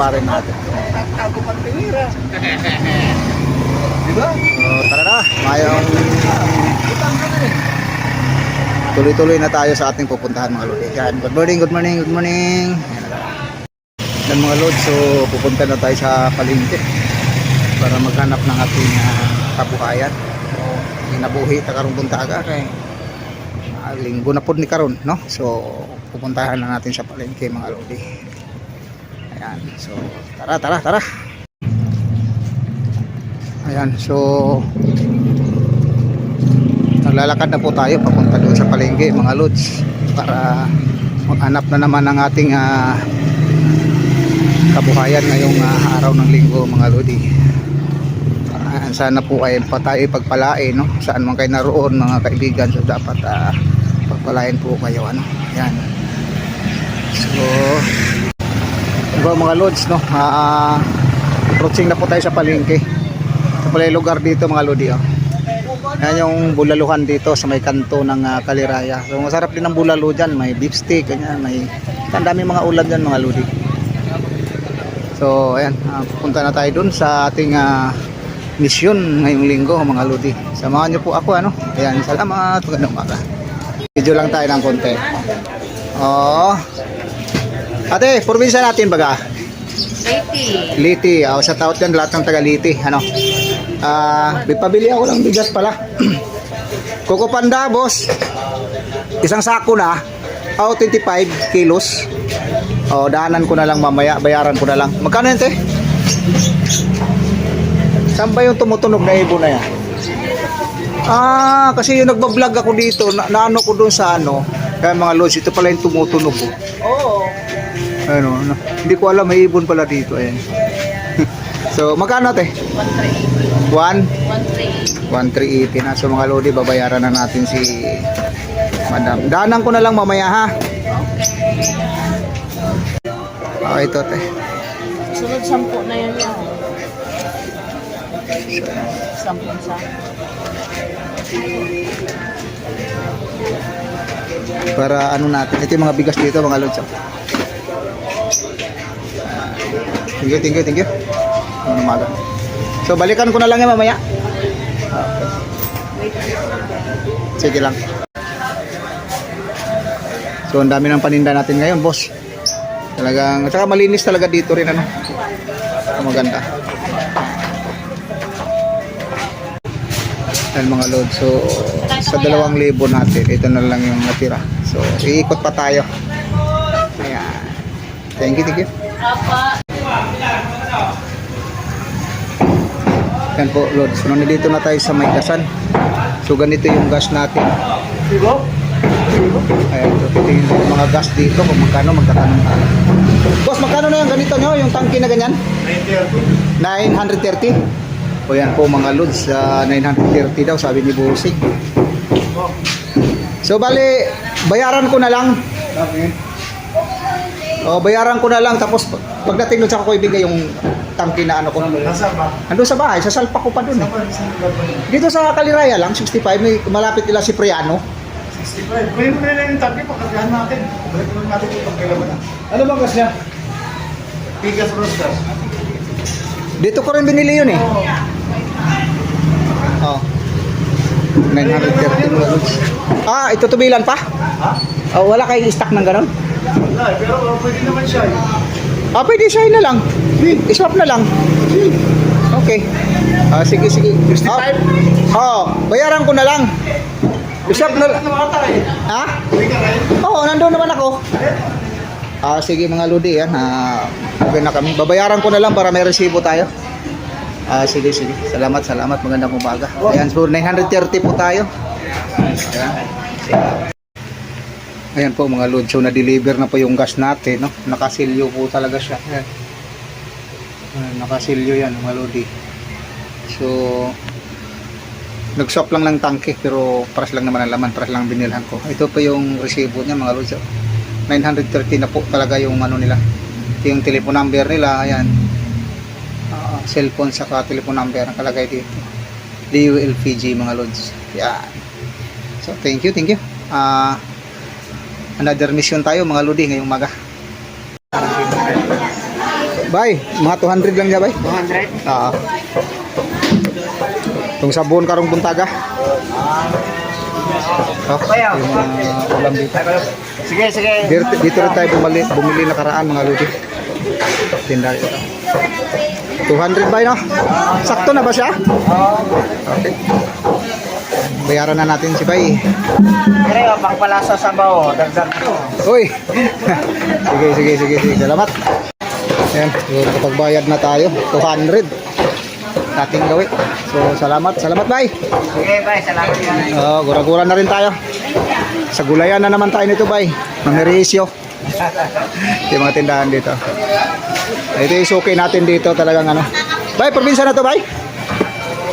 kumpare natin. Diba? So, tara na, mayong tuloy-tuloy na tayo sa ating pupuntahan mga lodi. Yan, good morning, good morning, good morning. Yan mga lod, so pupunta na tayo sa palengke para maghanap ng ating ah, kabuhayan. Hinabuhi ta karong buntaga kay ah, linggo na pod ni karon, no? So pupuntahan na natin sa palengke mga lodi. Ayan, so tara, tara, tara. Ayan, so naglalakad na po tayo papunta doon sa palengke mga lods para maghanap na naman ng ating ah, kabuhayan ngayong ah, araw ng linggo mga lodi. Ah, sana po ay pa tayo pagpalain no saan man kayo naroon mga kaibigan so dapat ah, pagpalain po kayo ano yan so diba mga lods no ah, approaching na po tayo sa palengke ito pala lugar dito mga lodi oh. Yan yung bulaluhan dito sa may kanto ng ah, Kaliraya. So masarap din ang bulalo dyan. May beef steak, ganyan. May ang dami mga ulam dyan mga lodi. So ayan, ah, pupunta na tayo dun sa ating ah, misyon ngayong linggo mga lodi. Samahan niyo po ako ano. Ayan, salamat. Magandang umaga. Video lang tayo ng konti. Oh. Ate, probinsya natin baga. Lady. Liti, oh, sa taot yan lahat ng taga Liti, ano. Ah, may pabili ako ng bigas pala. Coco Panda, boss. Isang sako na. Oh, 25 kilos. Oh, daanan ko na lang mamaya, bayaran ko na lang. Magkano yan, te? Saan ba yung tumutunog na ibon na yan? Ah, kasi yung nagbablog ako dito, na, naano ko doon sa ano, kaya mga lods, ito pala yung tumutunog. Oh. Ano, ano, hindi ko alam, may ibon pala dito. Ayan. so, magkano te? 1-3. 1? 1-3. 1,380 na. So, mga lodi, babayaran na natin si Madam. Danan ko na lang mamaya, ha? Okay, ito, te. Sunod 10 na yan yan. 10 sa. Para ano natin. Ito yung mga bigas dito, mga lods. Thank you, thank you, thank you. Umaga. So, balikan ko na lang yan mamaya. Sige lang. So, ang dami ng paninda natin ngayon, boss. Talagang, at saka malinis talaga dito rin, ano. Maganda. Yan mga load. So, sa dalawang libo natin, ito na lang yung natira. So, iikot pa tayo. Ayan. Thank you, thank you. Apa. Yan po, Lord. So, nandito na tayo sa may. So, ganito yung gas natin. Ayan, so, titingin ko yung mga gas dito kung magkano magtatanong tayo. Boss, magkano na yung ganito nyo? Yung tangki na ganyan? 930. O yan po mga Lods, sa 930 daw sabi ni Busing. So, bali, bayaran ko na lang. O, bayaran ko na lang. Tapos, pagdating doon, saka ko ibigay yung tangki na ano ko. Nasa ba? Andun sa bahay, sa salpa ko pa doon eh. Dito sa Kaliraya lang, 65, may malapit nila si Priano. 65. Kunin mo na lang yung tabi, pagkagahan natin. Balik mo natin kung pagkailaman na. Ano ba gas niya? Pigas roasters. Dito ko rin binili yun eh. Oh. 930 mga lods. Ah, ito tubilan pa? Ha? Oh, wala kayong stock ng ganun? Wala pero uh, pwede naman siya eh. Ah, pwede siya na lang. I-swap na lang. Okay. Ah, sige, sige. 65? Oh, bayaran ko na lang. I-swap na lang. Eh? Ha? Oo, nandun naman ako. Ah, sige mga lodi, yan. Ah, okay na kami. Babayaran ko na lang para may resibo tayo. Ah, sige, sige. Salamat, salamat. Magandang umaga. Ayan, so 930 po tayo. Ayan. Ayan po mga lodi. So, na-deliver na po yung gas natin. No? Nakasilyo po talaga siya. Ayan. Nakasilyo yan mga lodi. So, nag-swap lang ng tangke pero paras lang naman ang laman, paras lang ang binilhan ko. Ito po yung resibo niya mga lods. 930 na po talaga yung ano nila. Ito yung telephone number nila, ayan. Ah, cellphone saka telephone number ang kalagay dito. DULPG mga lods. Yan. So thank you, thank you. Ah, another mission tayo mga lodi ngayong umaga. Bay, mga 200 lang niya, bay. 200? Oo. Itong sabon karong buntaga. Oh, yung mga ulam dito. Sige, sige. Dito, dito rin tayo bumili, bumili nakaraan mga lodi. Tinda ito. 200 ba no? Sakto na ba siya? Okay. Bayaran na natin si Bay. Pero pang palasa sa bao, dagdag ko. Uy! sige, sige, sige, sige. Salamat. Ayan, so kapag bayad na tayo, 200. Ating gawin. So, salamat. Salamat, Bay. Sige, bye. Salamat. Oo, gura-gura na rin tayo. Sa gulayan na naman tayo nito, Bay. Mamirisyo. yung mga tindahan dito. Ito yung suki natin dito talagang ano. Bay, probinsya na to, Bay?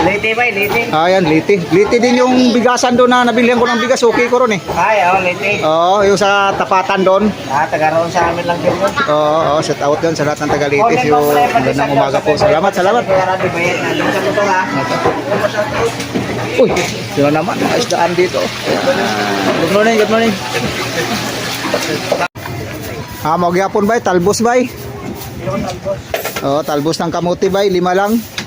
Liti, bye. Liti. Ah, yan, Liti. Liti din yung bigasan doon na nabilihan ko ng bigas. Suki ko ron eh. Ay, oh, liti. Oo, yung sa tapatan doon. Ah, taga roon sa amin lang din yun. Oo, oo, shout out yun sa lahat ng taga-Litis. Yung magandang umaga po. Salamat, salamat. Uy, sila naman, isdaan dito. Good morning, good morning. Ah, magyapon ba? Talbos ba? Oo, talbos ng kamuti ba? Lima lang.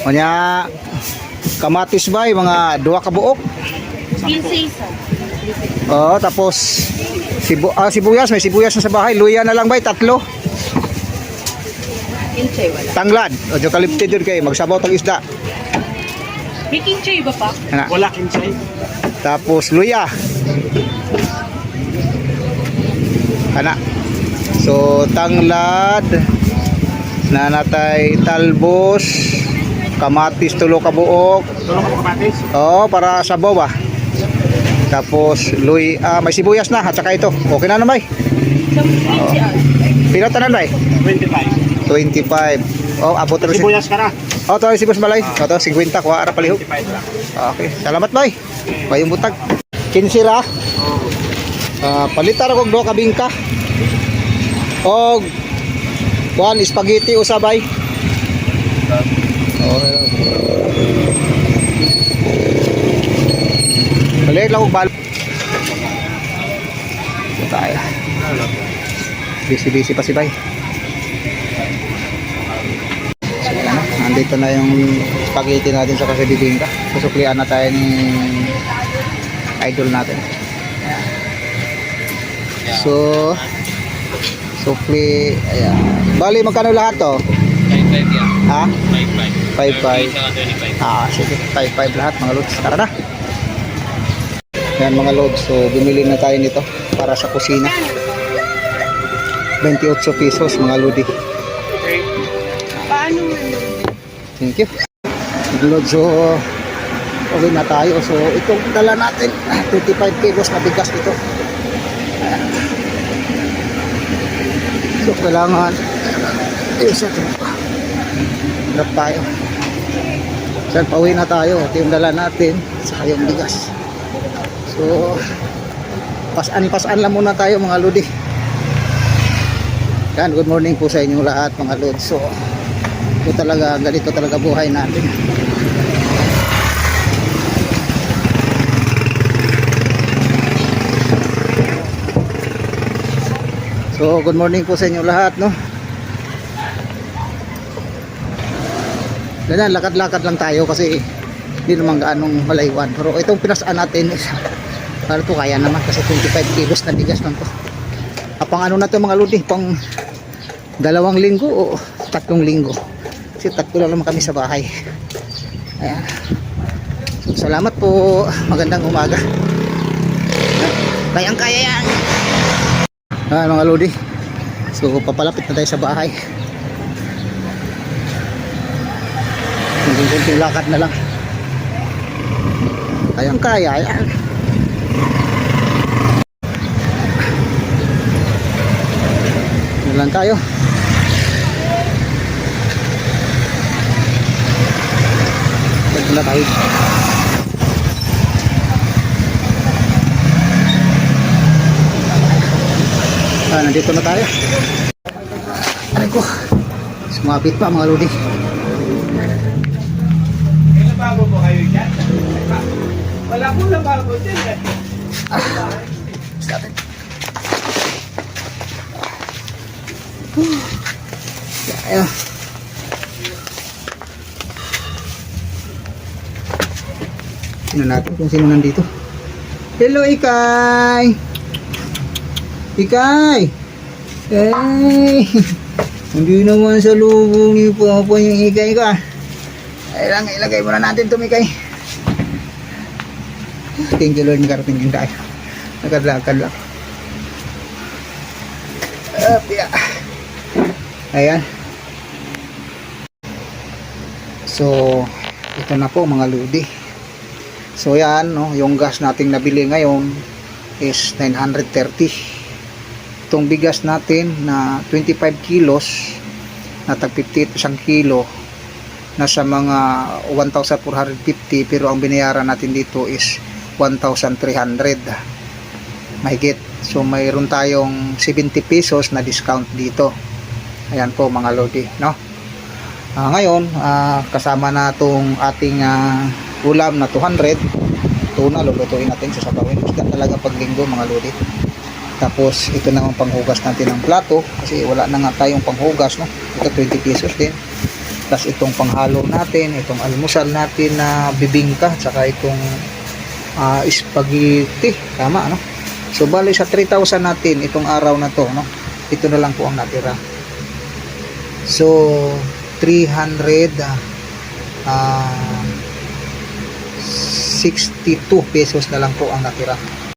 Kanya kamatis ba? Mga dua ka buok. 15 isa. Oo, tapos sibu ah, sibuyas, may sibuyas na sa bahay. Luya na lang ba? Tatlo. 15 wala. Tanglad. O, eucalyptus yun kayo. Magsabaw tag isda. May 15 ba pa? Ana. Wala kinsay. Tapos luya. Ana. So tanglad nanatay talbos kamatis tulo ka buok. Tulong ka kamatis. Oh, para sa ba. Tapos luy ah, may sibuyas na at saka ito. Okay na naman. Sa 15 ah. Pinatanan ba? 25. 25. Oh, abot si. Sibuyas ka na. Oh, to sibuyas balay. Oh, to 50 kuha ara palihog. 25 lang. Okay, salamat bay. Bayong butag. Kinsira. Ah, palitar kog do ka bingka. Og kuan spaghetti usabay. Oh. Balik lang kog bal. Ito tayo. Busy-busy pa si Bay. So, na. Nandito na yung spaghetti natin sa kasi bibingka. Susuklian na tayo ni idol natin. So, sukli, ayan. Bali, magkano lahat to? 25 yan. Ha? 55. 5-5. Ah, sige. 5-5 lahat mga lods. Tara na. Yan mga lods. So, bumili na tayo nito para sa kusina. 28 pesos mga lodi. Paano? Thank you. Mga lods, so, okay na tayo. So, itong dala natin, 25 kilos na bigas ito. So, kailangan, isa ito. Hirap tayo. Saan pauwi na tayo. Ito yung dala natin. Saka yung bigas. So, pasan-pasan lang muna tayo mga lodi. Yan, good morning po sa inyo lahat mga lodi. So, ito talaga, ganito talaga buhay natin. So, good morning po sa inyo lahat, no? Ganyan, lakad-lakad lang tayo kasi hindi naman gaanong malaywan. Pero itong pinasaan natin, para to kaya naman kasi 25 kilos na bigas man to. Ah, pang ano na to mga ludi, pang dalawang linggo o tatlong linggo. Kasi tatlo lang naman kami sa bahay. Ayan. Salamat po. Magandang umaga. Kayang kaya yan. Ah, mga lodi. So, papalapit na tayo sa bahay. Kunting-kunting lakad na lang. Kayang kaya yan. Yan lang tayo. Ito na tayo. Ah, nandito na tayo. Aray ko. Sumabit pa mga lodi. Wala po na bago dyan. eh. Sa atin. Ayan. Tingnan natin kung sino nandito. Hello, Ikay! Ikay! Eh, hindi naman sa lubong ni Papa yung Ikay ka. Ay lang, ilagay muna natin ito, Ikay. Thank you, Lord. Nakarating din tayo. Nakadlakad lang. Up, yeah. Ayan. So, ito na po mga ludi. So yan, no, yung gas nating nabili ngayon is 930. Itong bigas natin na 25 kilos na tag 58 isang kilo nasa mga 1,450 pero ang binayaran natin dito is 1,300 mahigit. So mayroon tayong 70 pesos na discount dito. Ayan po mga lodi no? Ah, ngayon ah, kasama na tong ating ah, ulam na 200 tuna lulutuin natin sa sabawin. Isda talaga paglinggo mga lodi tapos ito naman panghugas natin ng plato kasi wala na nga tayong panghugas no? Ito 20 pesos din. Tapos itong panghalo natin itong almusal natin na bibingka tsaka itong ah, spaghetti. Tama no so bali sa 3,000 natin itong araw na to no? Ito na lang po ang natira. So 300 ah 62 pesos na lang po ang natira